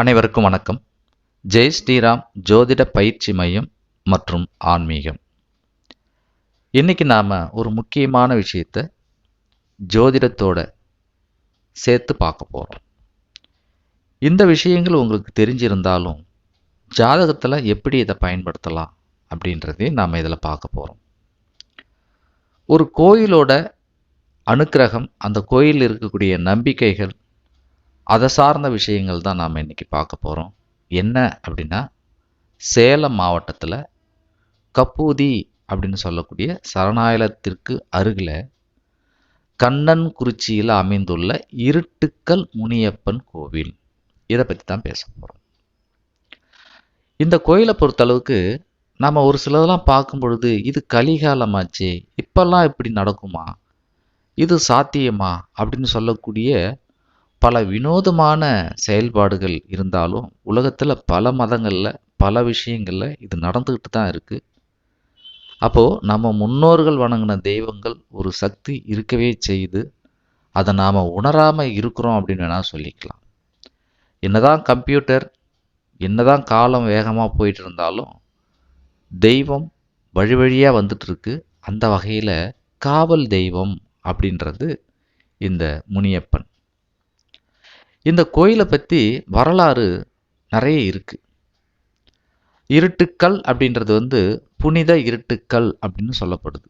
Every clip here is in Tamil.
அனைவருக்கும் வணக்கம். ஜெய் ஸ்ரீராம் ஜோதிட பயிற்சி மையம் மற்றும் ஆன்மீகம். இன்றைக்கி நாம் ஒரு முக்கியமான விஷயத்தை ஜோதிடத்தோட சேர்த்து பார்க்க போகிறோம் இந்த விஷயங்கள் உங்களுக்கு தெரிஞ்சிருந்தாலும் ஜாதகத்தில் எப்படி இதை பயன்படுத்தலாம் அப்படின்றதையும் நாம் இதில் பார்க்க போகிறோம் ஒரு கோயிலோட அனுக்கிரகம் அந்த கோயிலில் இருக்கக்கூடிய நம்பிக்கைகள் அதை சார்ந்த விஷயங்கள் தான் நாம் இன்றைக்கி பார்க்க போகிறோம் என்ன அப்படின்னா சேலம் மாவட்டத்தில் கப்பூதி அப்படின்னு சொல்லக்கூடிய சரணாலயத்திற்கு அருகில் கண்ணன் குறிச்சியில் அமைந்துள்ள இருட்டுக்கல் முனியப்பன் கோவில். இதை பற்றி தான் பேச போகிறோம் இந்த கோயிலை பொறுத்தளவுக்கு நம்ம ஒரு சிலதெல்லாம் பார்க்கும் பொழுது இது கலிகாலமாச்சே இப்போல்லாம் இப்படி நடக்குமா இது சாத்தியமா அப்படின்னு சொல்லக்கூடிய பல வினோதமான செயல்பாடுகள் இருந்தாலும் உலகத்தில் பல மதங்களில் பல விஷயங்களில் இது நடந்துக்கிட்டு தான் இருக்குது அப்போது நம்ம முன்னோர்கள் வணங்கின தெய்வங்கள் ஒரு சக்தி இருக்கவே செய்யுது. அதை நாம் உணராமல் இருக்கிறோம் அப்படின்னு வேணால் சொல்லிக்கலாம். என்னதான் கம்ப்யூட்டர் என்னதான் காலம் வேகமாக போயிட்டு இருந்தாலும் தெய்வம் வழி வழியாக வந்துட்டுருக்கு அந்த வகையில் காவல் தெய்வம் அப்படின்றது இந்த முனியப்பன். இந்த கோயிலை பற்றி வரலாறு நிறைய இருக்குது இருட்டுக்கல் அப்படின்றது வந்து புனித இருட்டுக்கல் அப்படின்னு சொல்லப்படுது.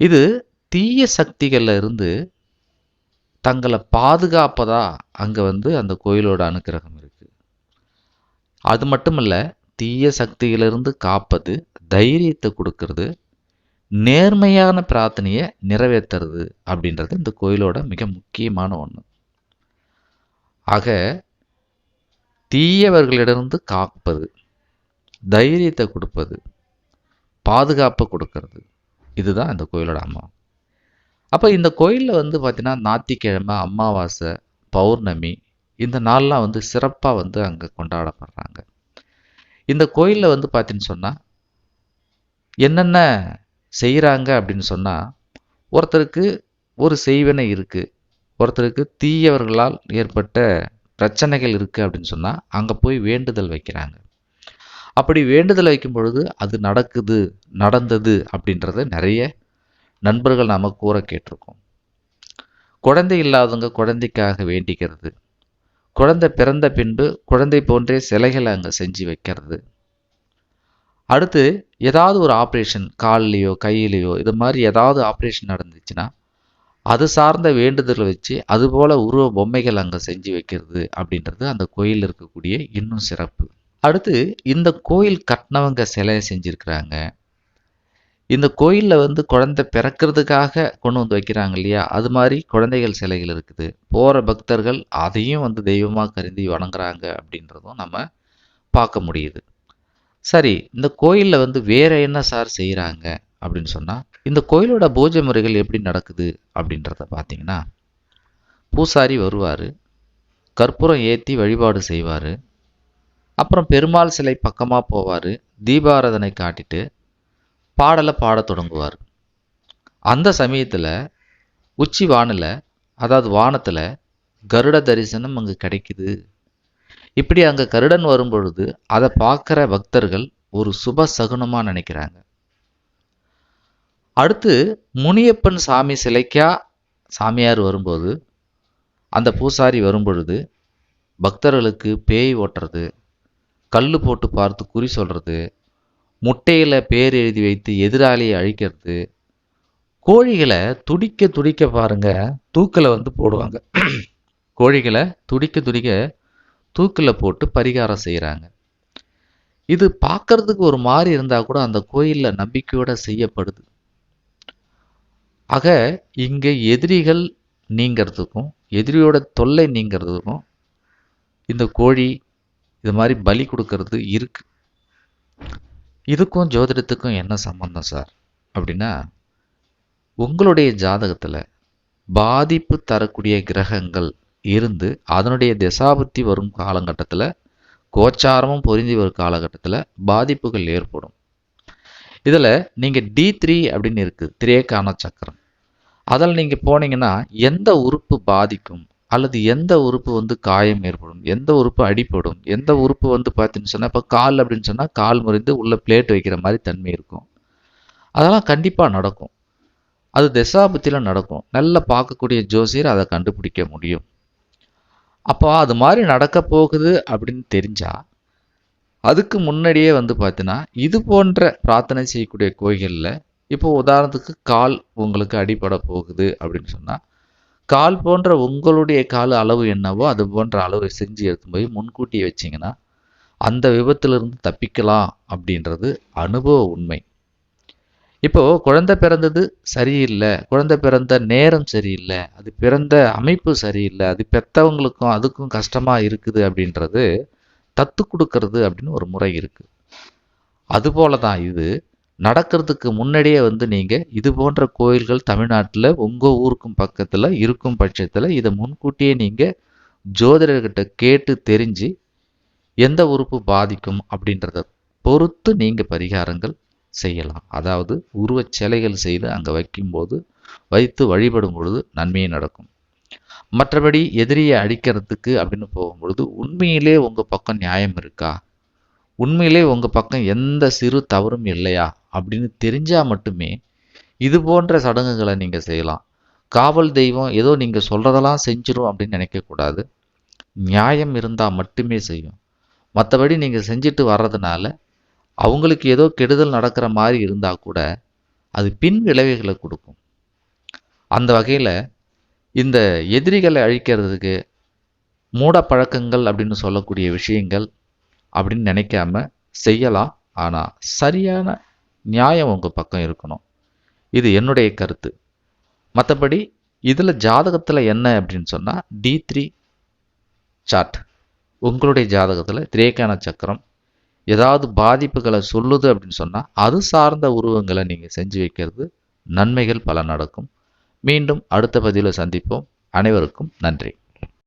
இது தீய சக்திகளில் இருந்து தங்களை பாதுகாப்பதா அங்கே வந்து அந்த கோயிலோட அனுக்கிரகம் இருக்குது அது மட்டும் இல்லை தீய சக்திகளிலிருந்து காப்பது தைரியத்தை கொடுக்கறது நேர்மையான பிரார்த்தனையை நிறைவேற்றுறது அப்படின்றது இந்த கோயிலோட மிக முக்கியமான ஒன்று ஆக தீயவர்களிடமிருந்து காப்பது தைரியத்தை கொடுப்பது பாதுகாப்பை கொடுக்கறது. இதுதான் இந்த கோயிலோட அம்மா. அப்போ இந்த கோயிலில் வந்து பார்த்திங்கன்னா ஞாத்திக்கிழமை அமாவாசை பௌர்ணமி இந்த நாள்லாம் வந்து சிறப்பாக வந்து அங்கே கொண்டாடப்படுறாங்க. இந்த கோயிலில் வந்து பார்த்தீங்கன்னு சொன்னால் என்னென்ன செய்கிறாங்க அப்படின்னு சொன்னால் ஒருத்தருக்கு ஒரு செய்வினை இருக்குது ஒருத்தருக்கு தீயவர்களால் ஏற்பட்ட பிரச்சனைகள் இருக்குது அப்படின்னு சொன்னால் அங்கே போய் வேண்டுதல் வைக்கிறாங்க. அப்படி வேண்டுதல் வைக்கும் பொழுது அது நடக்குது நடந்தது அப்படின்றத நிறைய நண்பர்கள் நாம் கூற கேட்டிருக்கோம். குழந்தை இல்லாதவங்க குழந்தைக்காக வேண்டிக்கிறது. குழந்தை பிறந்த பின்பு குழந்தை போன்றே சிலைகளை அங்கே செஞ்சு வைக்கிறது. அடுத்து ஏதாவது ஒரு ஆப்ரேஷன் கால்லையோ கையிலையோ இது மாதிரி ஏதாவது ஆப்ரேஷன் நடந்துச்சுன்னா அது சார்ந்த வேண்டுதலை வச்சு அதுபோல் உருவ பொம்மைகள் அங்கே செஞ்சு வைக்கிறது அப்படின்றது அந்த கோயிலில் இருக்கக்கூடிய இன்னும் சிறப்பு. அடுத்து இந்த கோயில் கட்டினவங்க சிலையை செஞ்சுருக்கிறாங்க. இந்த கோயிலில் வந்து குழந்தை பிறக்கிறதுக்காக கொண்டு வந்து வைக்கிறாங்க இல்லையா? அது மாதிரி குழந்தைகள் சிலைகள் இருக்குது. போகிற பக்தர்கள் அதையும் வந்து தெய்வமாக கருதி வணங்குறாங்க அப்படின்றதும் நம்ம பார்க்க முடியுது. சரி இந்த கோயிலில் வந்து வேறு என்ன சார் செய்கிறாங்க அப்படின்னு சொன்னால் இந்த கோயிலோட பூஜை முறைகள் எப்படி நடக்குது அப்படின்றத பார்த்தீங்கன்னா பூசாரி வருவார் கற்பூரம் ஏற்றி வழிபாடு செய்வார் அப்புறம் பெருமாள் சிலை பக்கமாக போவார் தீபாராதனை காட்டிட்டு பாடலை பாடத் தொடங்குவார். அந்த சமயத்தில் உச்சி வானில் அதாவது வானத்தில் கருட தரிசனம் அங்கே கிடைக்குது. இப்படி அங்கே கருடன் வரும்பொழுது அதை பார்க்குற பக்தர்கள் ஒரு சுப சகுனமாக நினைக்கிறாங்க. அடுத்து முனியப்பன் சாமி சிலைக்கா சாமியார் வரும்போது அந்த பூசாரி வரும்பொழுது பக்தர்களுக்கு பேய் ஓட்டுறது கல் போட்டு பார்த்து குறி சொல்கிறது முட்டையில் பேர் எழுதி வைத்து எதிராளியை அழிக்கிறது கோழிகளை துடிக்க துடிக்க பாருங்க தூக்கில் வந்து போடுவாங்க. கோழிகளை துடிக்க துடிக்க தூக்கில் போட்டு பரிகாரம் செய்கிறாங்க இது பார்க்கறதுக்கு ஒரு மாதிரி இருந்தால் கூட அந்த கோயிலில் நம்பிக்கையோடு செய்யப்படுது. ஆக இங்கே எதிரிகள் நீங்கிறதுக்கும் எதிரியோட தொல்லை நீங்கிறதுக்கும் இந்த கோழி இது மாதிரி பலி கொடுக்கறது இருக்கு. இதுக்கும் ஜோதிடத்துக்கும் என்ன சம்பந்தம் சார்? அப்படின்னா உங்களுடைய ஜாதகத்தில் பாதிப்பு தரக்கூடிய கிரகங்கள் இருந்து அதனுடைய திசாபுத்தி வரும் காலகட்டத்தில் கோச்சாரமும் பொருந்தி வரும் காலகட்டத்தில் பாதிப்புகள் ஏற்படும். இதில் நீங்கள் டி த்ரீ அப்படின்னு இருக்குது திரேக்கான சக்கரம். அதில் நீங்கள் போனீங்கன்னா எந்த உறுப்பு பாதிக்கும்? அல்லது எந்த உறுப்பு வந்து காயம் ஏற்படும்? எந்த உறுப்பு அடிப்படும் எந்த உறுப்பு வந்து பார்த்தீங்கன்னு சொன்னால் இப்போ கால் அப்படின்னு சொன்னால் கால் முறிந்து உள்ள பிளேட் வைக்கிற மாதிரி தன்மை இருக்கும். அதெல்லாம் கண்டிப்பாக நடக்கும். அது தசாபத்தியில் நடக்கும். நல்லா பார்க்கக்கூடிய ஜோசியர் அதை கண்டுபிடிக்க முடியும். அப்போ அது மாதிரி நடக்க போகுது அப்படின்னு தெரிஞ்சால் அதுக்கு முன்னாடியே வந்து பார்த்தீங்கன்னா இது போன்ற பிரார்த்தனை செய்யக்கூடிய கோயில்களில் இப்போ உதாரணத்துக்கு கால் உங்களுக்கு அடிபட போகுது அப்படின்னு சொன்னால் கால் போன்ற உங்களுடைய கால் அளவு என்னவோ அது போன்ற அளவை செஞ்சு எடுத்து போய் முன்கூட்டியே வச்சிங்கன்னா அந்த விபத்திலிருந்து தப்பிக்கலாம் அப்படின்றது அனுபவ உண்மை. இப்போ குழந்தை பிறந்தது சரியில்லை குழந்தை பிறந்த நேரம் சரியில்லை அது பிறந்த அமைப்பு சரியில்லை அது பெற்றவங்களுக்கும் அதுக்கும் கஷ்டமாக இருக்குது அப்படின்றது தத்து கொடுக்கறது அப்படின்னு ஒரு முறை இருக்குது அதுபோல தான் இது. நடக்கிறதுக்கு முன்னாடியே வந்து நீங்கள் இது போன்ற கோயில்கள் தமிழ்நாட்டில் உங்கள் ஊருக்கும் பக்கத்தில் இருக்கும் பட்சத்தில் இதை முன்கூட்டியே நீங்கள் ஜோதிடர்கிட்ட கேட்டு தெரிஞ்சு எந்த உறுப்பு பாதிக்கும் அப்படின்றத பொறுத்து நீங்கள் பரிகாரங்கள் செய்யலாம். அதாவது உருவச் சிலைகள் செய்து அங்கே வைக்கும்போது வைத்து வழிபடும் பொழுது நன்மையே நடக்கும். மற்றபடி எதிரியை அடிக்கிறதுக்கு அப்படின்னு போகும்பொழுது உண்மையிலே உங்கள் பக்கம் நியாயம் இருக்கா? உண்மையிலே உங்கள் பக்கம் எந்த சிறு தவறும் இல்லையா? அப்படின்னு தெரிஞ்சால் மட்டுமே இது போன்ற சடங்குகளை நீங்கள் செய்யலாம். காவல் தெய்வம் ஏதோ நீங்கள் சொல்கிறதெல்லாம் செஞ்சிடும் அப்படின்னு நினைக்கக்கூடாது நியாயம் இருந்தால் மட்டுமே செய்யும். மற்றபடி நீங்கள் செஞ்சுட்டு வர்றதுனால அவங்களுக்கு ஏதோ கெடுதல் நடக்கிற மாதிரி இருந்தால் கூட அது பின் விளைவுகளை கொடுக்கும். அந்த வகையில் இந்த எதிரிகளை அழிக்கிறதுக்கு மூட பழக்கங்கள் அப்படின்னு சொல்லக்கூடிய விஷயங்கள் அப்படின்னு நினைக்காம செய்யலாம். ஆனால் சரியான நியாயம் உங்கள் பக்கம் இருக்கணும். இது என்னுடைய கருத்து. மற்றபடி இதில் ஜாதகத்தில் என்ன அப்படின்னு சொன்னால் டி த்ரீ சார்ட் உங்களுடைய ஜாதகத்தில் திரேக்கான சக்கரம் ஏதாவது பாதிப்புகளை சொல்லுது அப்படின்னு சொன்னால் அது சார்ந்த உருவங்களை நீங்கள் செஞ்சு வைக்கிறது நன்மைகள் பல நடக்கும். மீண்டும் அடுத்த பதிவில் சந்திப்போம். அனைவருக்கும் நன்றி.